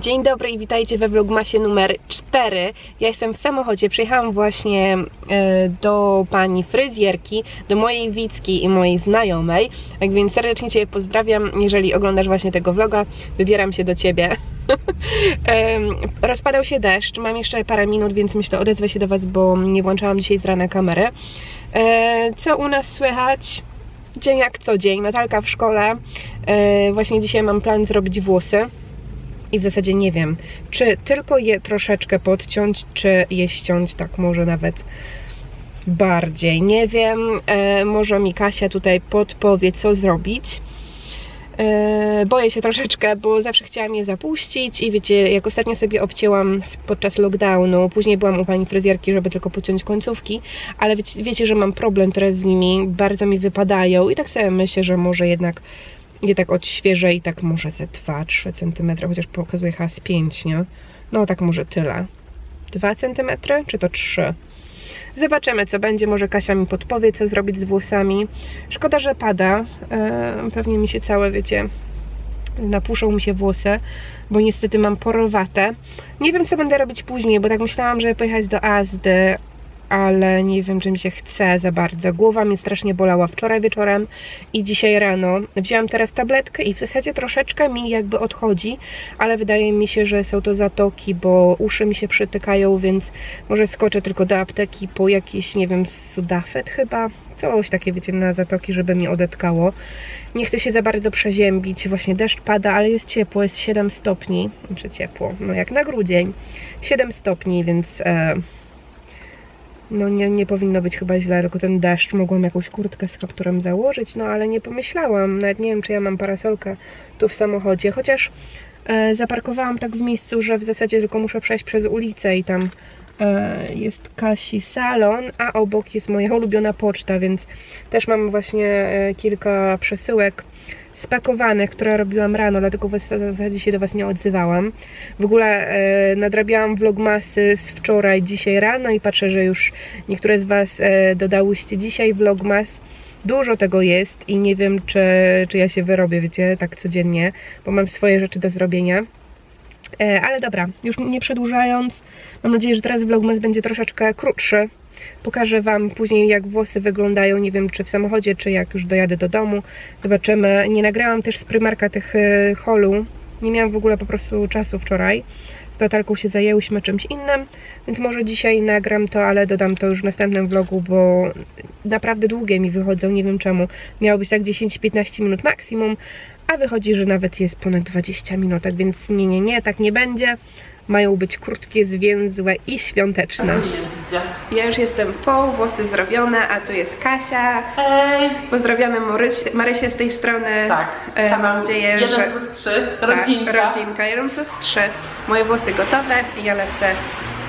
Dzień dobry i witajcie we vlogmasie numer 4. Ja jestem w samochodzie, przyjechałam właśnie e, do pani fryzjerki, do mojej Wicki i mojej znajomej. Tak więc serdecznie Cię pozdrawiam, jeżeli oglądasz właśnie tego vloga, wybieram się do Ciebie. Rozpadał się deszcz, mam jeszcze parę minut, więc myślę odezwę się do Was, bo nie włączałam dzisiaj z rana kamerę. E, Co u nas słychać? Dzień jak co dzień, Natalka w szkole. E, Właśnie dzisiaj mam plan zrobić włosy. I w zasadzie nie wiem, czy tylko je troszeczkę podciąć, czy je ściąć tak może nawet bardziej. Nie wiem, e, może mi Kasia tutaj podpowie, co zrobić. E, boję się troszeczkę, bo zawsze chciałam je zapuścić i wiecie, jak ostatnio sobie obcięłam podczas lockdownu, później byłam u pani fryzjerki, żeby tylko pociąć końcówki, ale wiecie, wiecie, że mam problem teraz z nimi, bardzo mi wypadają i tak sobie myślę, że może jednak je tak odświeżę i tak może ze 2-3 cm, chociaż pokazuje chyba z 5, nie? No tak może tyle. 2 cm czy to 3? Zobaczymy co będzie, może Kasia mi podpowie co zrobić z włosami. Szkoda, że pada. E, pewnie mi się całe, wiecie, napuszą mi się włosy, bo niestety mam porowate. Nie wiem co będę robić później, bo tak myślałam, żeby pojechać do Azdy, ale nie wiem, czy mi się chce za bardzo. Głowa mnie strasznie bolała wczoraj wieczorem i dzisiaj rano. Wzięłam teraz tabletkę i w zasadzie troszeczkę mi jakby odchodzi, ale wydaje mi się, że są to zatoki, bo uszy mi się przytykają, więc może skoczę tylko do apteki po jakiś, nie wiem, sudafet chyba. Coś takie, wiecie, na zatoki, żeby mi odetkało. Nie chcę się za bardzo przeziębić. Właśnie deszcz pada, ale jest ciepło, jest 7 stopni. Znaczy ciepło, no jak na grudzień. 7 stopni, więc e, no nie, nie powinno być chyba źle, tylko ten deszcz. Mogłam jakąś kurtkę z kapturem założyć, no ale nie pomyślałam. Nawet nie wiem, czy ja mam parasolkę tu w samochodzie. Chociaż e, zaparkowałam tak w miejscu, że w zasadzie tylko muszę przejść przez ulicę i tam e, jest Kasi salon, a obok jest moja ulubiona poczta, więc też mam właśnie e, kilka przesyłek spakowanych, które robiłam rano, dlatego w zasadzie się do Was nie odzywałam. W ogóle e, nadrabiałam vlogmasy z wczoraj, dzisiaj rano i patrzę, że już niektóre z Was e, dodałyście dzisiaj vlogmas. Dużo tego jest i nie wiem, czy, czy ja się wyrobię, wiecie, tak codziennie, bo mam swoje rzeczy do zrobienia. E, ale dobra, już nie przedłużając, mam nadzieję, że teraz vlogmas będzie troszeczkę krótszy. Pokażę Wam później, jak włosy wyglądają, nie wiem, czy w samochodzie, czy jak już dojadę do domu. Zobaczymy. Nie nagrałam też z prymarka tych e, holu. Nie miałam w ogóle po prostu czasu wczoraj. Z Natalką się zajęłyśmy czymś innym, więc może dzisiaj nagram to, ale dodam to już w następnym vlogu, bo naprawdę długie mi wychodzą, nie wiem czemu. Miało być tak 10-15 minut maksimum, a wychodzi, że nawet jest ponad 20 minut, tak więc nie, nie, nie, tak nie będzie. Mają być krótkie, zwięzłe i świąteczne. Ja już jestem po, włosy zrobione, a tu jest Kasia. Hej! Pozdrawiamy Marysię, Marysię z tej strony. Tak, E, mam nadzieję, 1 że... plus 3, Tak, rodzinka. rodzinka 1 plus 3. Moje włosy gotowe i ja lecę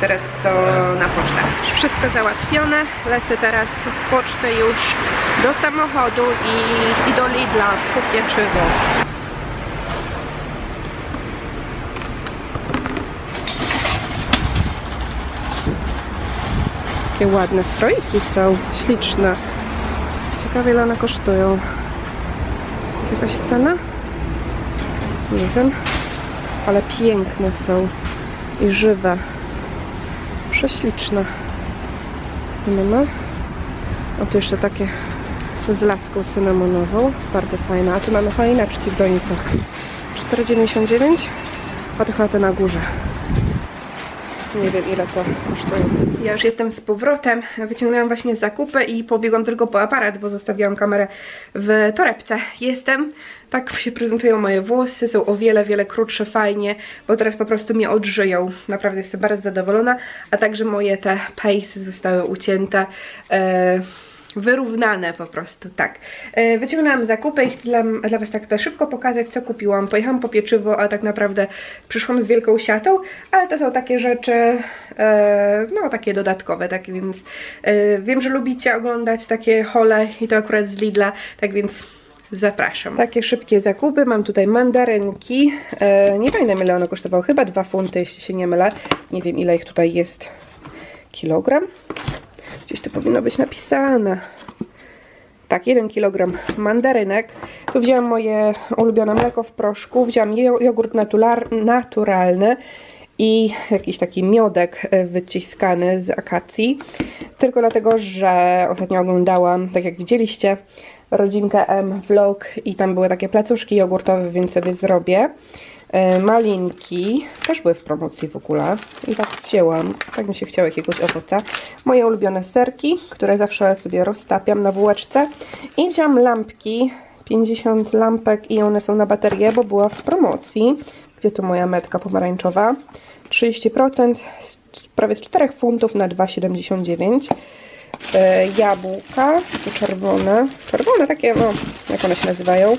teraz to na pocztę. Wszystko załatwione. Lecę teraz z poczty już do samochodu i, i do Lidla po pieczywo. Ładne stroiki są, śliczne. Ciekawe ile one kosztują. Jest jakaś cena? Nie wiem. Ale piękne są i żywe. Prześliczne. Co tu mamy? O, tu jeszcze takie z laską cynamonową. Bardzo fajne. A tu mamy choineczki w donicach. 4,99. A to chyba te na górze. Nie wiem ile to kosztuje. Ja już jestem z powrotem. Wyciągnęłam właśnie zakupy i pobiegłam tylko po aparat, bo zostawiłam kamerę w torebce. Jestem. Tak się prezentują moje włosy. Są o wiele, wiele krótsze, fajnie, bo teraz po prostu mnie odżyją. Naprawdę jestem bardzo zadowolona. A także moje te pejsy zostały ucięte. E, wyrównane po prostu, tak. E, Wyciągnęłam zakupy i chcę dla Was tak to szybko pokazać, co kupiłam. Pojechałam po pieczywo, a tak naprawdę przyszłam z wielką siatą, ale to są takie rzeczy, e, no takie dodatkowe, tak więc e, wiem, że lubicie oglądać takie hole i to akurat z Lidla, tak więc zapraszam. Takie szybkie zakupy, mam tutaj mandarynki, e, nie pamiętam ile one kosztowały, chyba 2 funty, jeśli się nie mylę, nie wiem ile ich tutaj jest, kilogram? Gdzieś to powinno być napisane. tak, 1 kg mandarynek. Tu wzięłam moje ulubione mleko w proszku, wzięłam jo- jogurt naturalny i jakiś taki miodek e, wyciskany z akacji. Tylko dlatego, że ostatnio oglądałam, tak jak widzieliście, rodzinkę M vlog i tam były takie placuszki jogurtowe, więc sobie zrobię. E, Malinki też były w promocji w ogóle i tak wzięłam, tak mi się chciało jakiegoś owoca. Moje ulubione serki, które zawsze sobie roztapiam na bułeczce i wziąłam lampki, 50 lampek i one są na baterię, bo była w promocji. Gdzie tu moja metka pomarańczowa? 30%, z- prawie z 4 funtów na 2,79 e, jabłka, czerwone, czerwone takie, no, jak one się nazywają?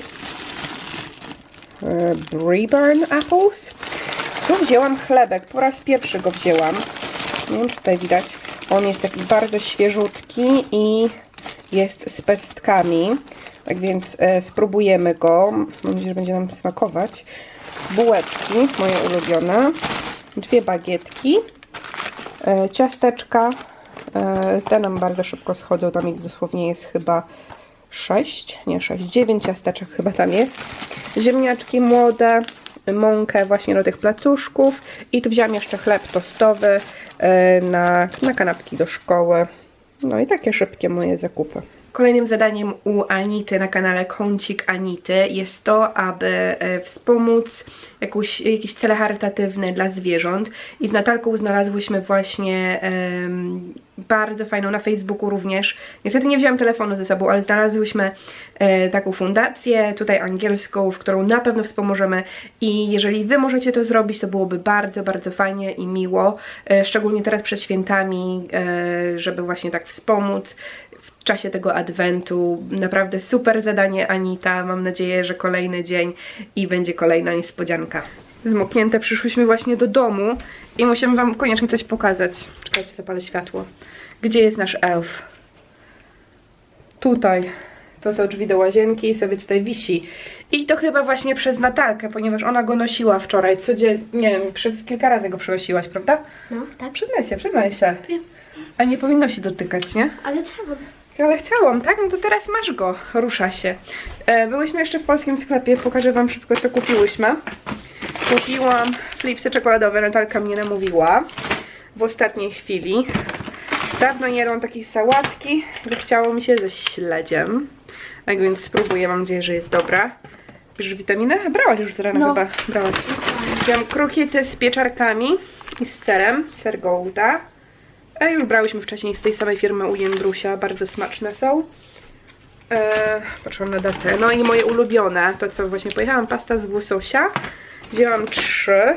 E, Breburn Apples. Tu wzięłam chlebek, po raz pierwszy go wzięłam. Nie wiem, czy tutaj widać. On jest taki bardzo świeżutki i jest z pestkami. Tak więc e, spróbujemy go. Mam nadzieję, że będzie nam smakować. Bułeczki, moje ulubione. Dwie bagietki. E, ciasteczka. E, te nam bardzo szybko schodzą. Tam ich dosłownie jest chyba 6, nie 6, 9 ciasteczek chyba tam jest. Ziemniaczki młode, mąkę właśnie do tych placuszków i tu wziąłam jeszcze chleb tostowy e, na, na kanapki do szkoły. No i takie szybkie moje zakupy. Kolejnym zadaniem u Anity na kanale Kącik Anity jest to, aby e, wspomóc jakąś, jakieś cele charytatywne dla zwierząt. I z Natalką znalazłyśmy właśnie em, bardzo fajną na Facebooku również. Niestety nie wziąłam telefonu ze sobą, ale znalazłyśmy e, taką fundację, tutaj angielską, w którą na pewno wspomożemy. I jeżeli Wy możecie to zrobić, to byłoby bardzo, bardzo fajnie i miło. E, szczególnie teraz przed świętami, e, żeby właśnie tak wspomóc w czasie tego adwentu. Naprawdę super zadanie Anita. Mam nadzieję, że kolejny dzień i będzie kolejna niespodzianka. Zmoknięte przyszłyśmy właśnie do domu i musimy wam koniecznie coś pokazać. Czekajcie, zapalę światło. Gdzie jest nasz elf? Tutaj. To są drzwi do łazienki i sobie tutaj wisi. I to chyba właśnie przez Natalkę, ponieważ ona go nosiła wczoraj. Codziennie, nie wiem, przez kilka razy go przynosiłaś, prawda? No, tak. Przyznaj się, przyznaj się. A nie powinno się dotykać, nie? Ale czemu? Ale chciałam, tak? No to teraz masz go. Rusza się. E, byłyśmy jeszcze w polskim sklepie. Pokażę wam szybko, co kupiłyśmy. Kupiłam flipsy czekoladowe. Natalka mnie namówiła w ostatniej chwili. Dawno nie jadłam takiej sałatki. Zachciało mi się ze śledziem. Tak więc spróbuję. Mam nadzieję, że jest dobra. Bierzesz witaminę? Brałaś już rano No. chyba. Brałaś. Wziąłam krokiety z pieczarkami i z serem. Ser Gouda. E, już brałyśmy wcześniej z tej samej firmy u Jędrusia, bardzo smaczne są. E, na datę. No i moje ulubione, to co właśnie pojechałam, pasta z łososia. Wzięłam trzy.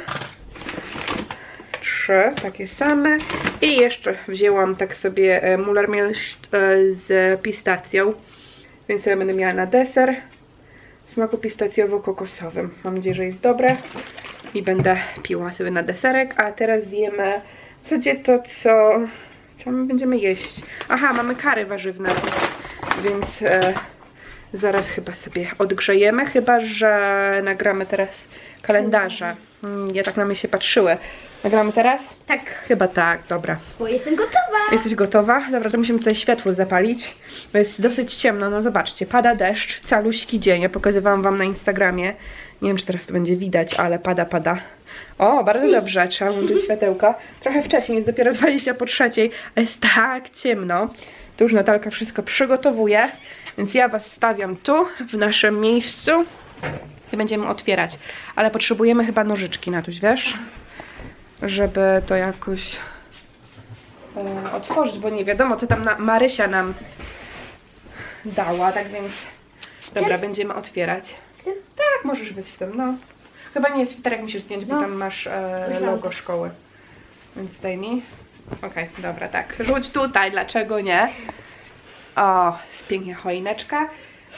Trzy, takie same. I jeszcze wzięłam tak sobie e, Mullermilch e, z pistacją. Więc ja będę miała na deser. W smaku pistacjowo-kokosowym. Mam nadzieję, że jest dobre. I będę piła sobie na deserek. A teraz zjemy w zasadzie to, co, co my będziemy jeść. Aha, mamy kary warzywne, więc e, zaraz chyba sobie odgrzejemy, chyba że nagramy teraz kalendarze. Mm, Ja tak na mnie się patrzyły. Nagramy teraz? Tak, Chyba tak, dobra. bo jestem gotowa. Jesteś gotowa? Dobra, to musimy tutaj światło zapalić, bo jest dosyć ciemno, no zobaczcie, pada deszcz, caluśki dzień, ja pokazywałam wam na Instagramie, nie wiem czy teraz to będzie widać, ale pada, pada. O, bardzo dobrze, trzeba włączyć światełka. Trochę wcześniej, jest dopiero 20 po trzeciej, a jest tak ciemno. Tu już Natalka wszystko przygotowuje, więc ja was stawiam tu, w naszym miejscu i będziemy otwierać. Ale potrzebujemy chyba nożyczki, Natuś, wiesz? Żeby to jakoś e, otworzyć, bo nie wiadomo, co tam na, Marysia nam dała, tak więc dobra, będziemy otwierać. Chcę? Tak, możesz być w tym, no. Chyba nie switerek musisz zdjąć, bo No. tam masz e, Myślałam logo szkoły. Więc daj mi. Okej, dobra, tak. Rzuć tutaj, dlaczego nie? O, jest pięknie choineczka.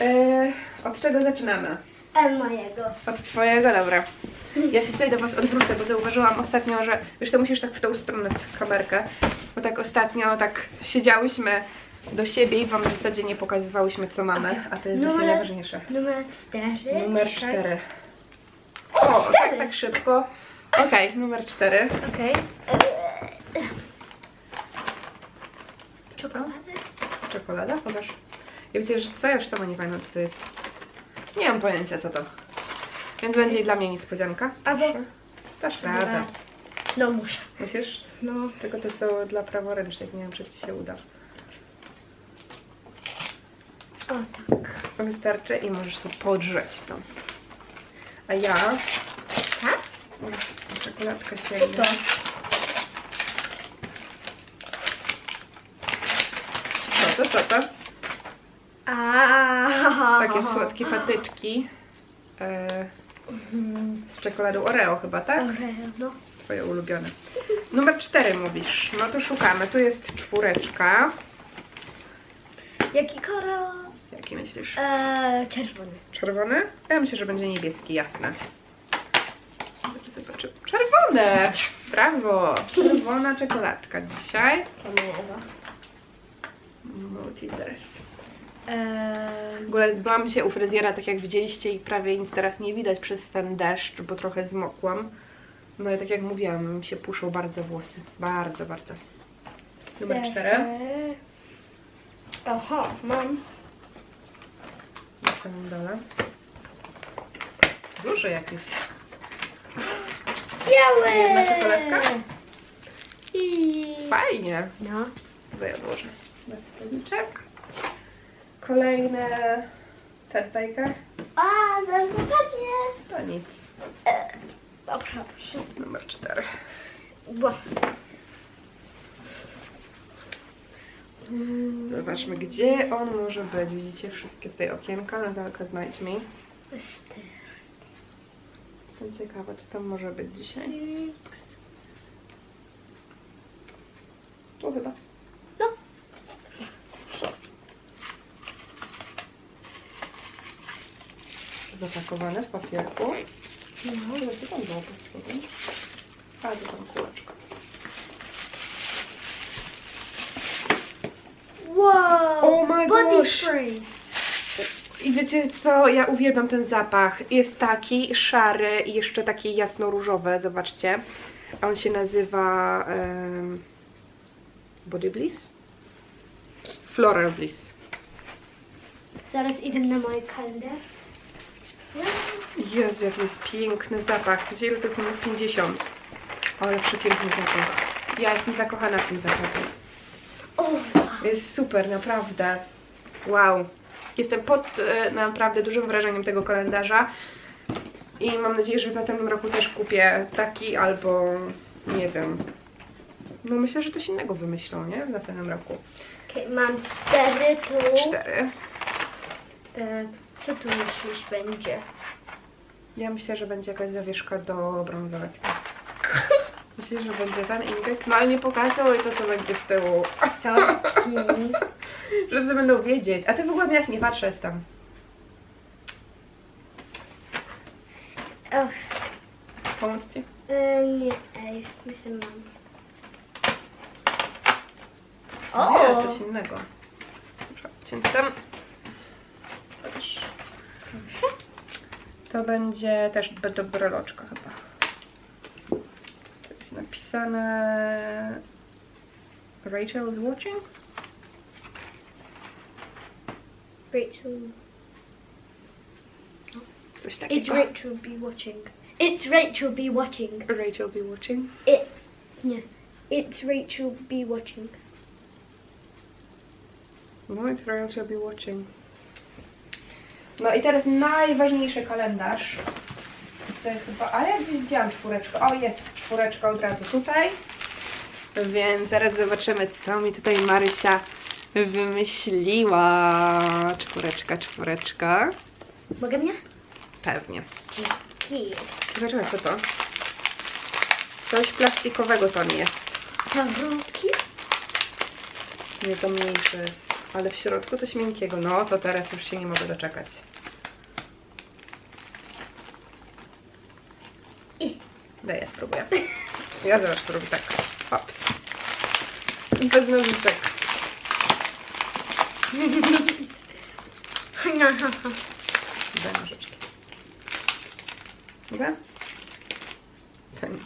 E, od czego zaczynamy? E mojego. Od twojego, dobra. Ja się tutaj do was odwrócę, bo zauważyłam ostatnio, że wiesz, to musisz tak w tą stronę w kamerkę, bo tak ostatnio tak siedziałyśmy do siebie i wam w zasadzie nie pokazywałyśmy co mamy, a to jest właśnie Numer- najważniejsze. Numer cztery. Numer Sześć. 4. O, tak, tak szybko. Okej, numer 4. Okej. Czekolady? Czekolada, pokaż. Wiecie, że co ja już sama nie pamiętam, co to jest. Nie mam pojęcia, co to. Więc będzie dla mnie niespodzianka. Albo... Dasz radę. No muszę. Myślisz? No. Tylko to są dla praworęcznych, nie wiem, czy ci się uda. O tak. Wystarczy i możesz to podrzeć to. A ja... Tak? Czekoladka Co sięgnie. to? Co to, co to? Takie słodkie patyczki. E, z czekoladą Oreo chyba, tak? Oreo, no. Twoje ulubione. Numer cztery mówisz. No to szukamy. Tu jest czwóreczka. Jaki kolor? Jaki myślisz? Eee, czerwony. Czerwony? Ja myślę, że będzie niebieski, jasne. Zobaczymy. Czerwone! Brawo! Czerwona czekoladka dzisiaj. Multizers. W ogóle byłam dzisiaj u fryzjera, tak jak widzieliście i prawie nic teraz nie widać przez ten deszcz, bo trochę zmokłam. No i tak jak mówiłam, mi się puszą bardzo włosy. Bardzo, bardzo. Numer cztery. Aha, mam. Na samym dole. Duży jakiś. Białe! Jedna czekoladka? I... Fajnie. No. To ja włożę na stoliczek. Kolejne Ted Baker. A, zaraz dopadnie. To nic. Dobra, proszę. Numer cztery. Bo. Zobaczmy, gdzie on może być. Widzicie wszystkie tej okienka. Natalka, znajdź mi. Jestem ciekawa, co tam może być dzisiaj. Tu chyba. Zapakowane w papierku. No. Ale co tam było pod spodem? A, to tam kółeczko. Wow! Oh my Body gosh. spray. I wiecie co? Ja uwielbiam ten zapach. Jest taki szary i jeszcze taki jasno-różowy, zobaczcie. A on się nazywa em, Body Bliss? Floral Bliss. Zaraz idę na mój kalendarz. Jezu, jaki jest piękny zapach. Wiecie, ile to jest numer 50? Ale przepiękny zapach. Ja jestem zakochana w tym zapachu. Jest super, naprawdę. Wow. Jestem pod e, naprawdę dużym wrażeniem tego kalendarza. I mam nadzieję, że w następnym roku też kupię taki albo nie wiem. No myślę, że coś innego wymyślą, nie? W następnym roku. okay, mam cztery tu. Cztery. E, co tu myślisz będzie? Ja myślę, że będzie jakaś zawieszka do brązoletki. Myślę, że będzie ten indyk. No ale nie pokazuj to, co będzie z tyłu. Sorki. Że wszyscy będą wiedzieć. A ty w ogóle miałaś nie patrzeć tam. Och, Pomóc ci? e, nie, ej, myślę mam. Nie, O! coś innego. Cięć tam. To będzie też do breloczka chyba. To jest napisane... Rachel is watching? Rachel. Coś takiego. It's Rachel be watching. It's Rachel be watching. Rachel be watching. It. Nie. It's Rachel be watching. No, it's Rachel be watching. No i teraz najważniejszy kalendarz. Tutaj chyba, a ja gdzieś widziałam czwóreczkę. O, jest czwóreczka od razu tutaj. Więc zaraz zobaczymy, co mi tutaj Marysia wymyśliła. Czwóreczka, czwóreczka. Mogę mnie? Pewnie. Dzięki. Zobaczymy, co to. Coś plastikowego to nie jest. Pawełki? Nie, to mniejsze jest. Ale w środku coś miękkiego. No, to teraz już się nie mogę doczekać. Daj, ja spróbuję. Ja zaraz spróbuję tak. Ops. Bez nożyczek. Daj nożyczki. Mogę? Ten.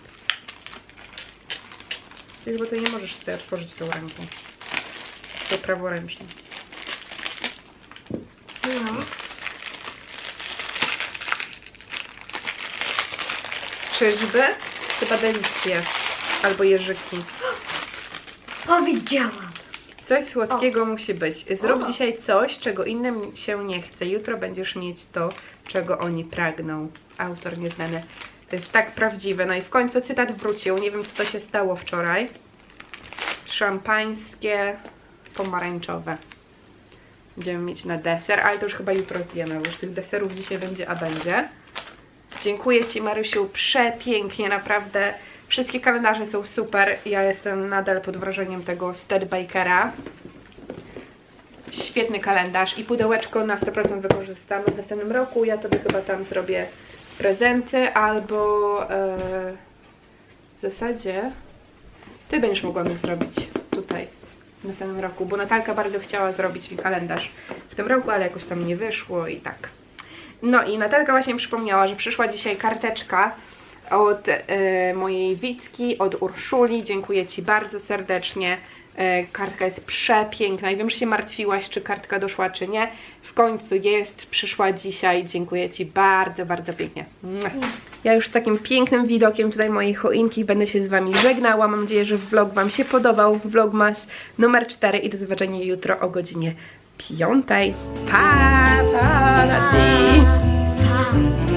Wiesz, bo ty nie możesz tutaj otworzyć tą ręką. To praworęcznie. No. Czyżby? Chyba delicje. Albo jeżyki. Powiedziałam. Coś słodkiego musi być. Zrób O. dzisiaj coś, czego innym się nie chce. Jutro będziesz mieć to, czego oni pragną. Autor nieznany. To jest tak prawdziwe. No i w końcu cytat wrócił. Nie wiem, co to się stało wczoraj. Szampańskie, pomarańczowe. Będziemy mieć na deser, ale to już chyba jutro zjemy, bo już tych deserów dzisiaj będzie, a będzie. Dziękuję Ci Marysiu, przepięknie, naprawdę. Wszystkie kalendarze są super. Ja jestem nadal pod wrażeniem tego Steadbakera. Świetny kalendarz i pudełeczko na 100% wykorzystamy w następnym roku. Ja tobie chyba tam zrobię prezenty albo e, w zasadzie ty będziesz mogła mi zrobić tutaj w następnym roku, bo Natalka bardzo chciała zrobić mi kalendarz w tym roku, ale jakoś tam nie wyszło i tak. No i Natalka właśnie przypomniała, że przyszła dzisiaj karteczka od e, mojej Wicki, od Urszuli. Dziękuję Ci bardzo serdecznie. E, kartka jest przepiękna i wiem, że się martwiłaś, czy kartka doszła, czy nie. W końcu jest, przyszła dzisiaj. Dziękuję Ci bardzo, bardzo pięknie. Ja już z takim pięknym widokiem tutaj mojej choinki będę się z Wami żegnała. Mam nadzieję, że vlog Wam się podobał. Vlogmas numer 4 i do zobaczenia jutro o godzinie 5. Pa! Pa! Nati. Pa.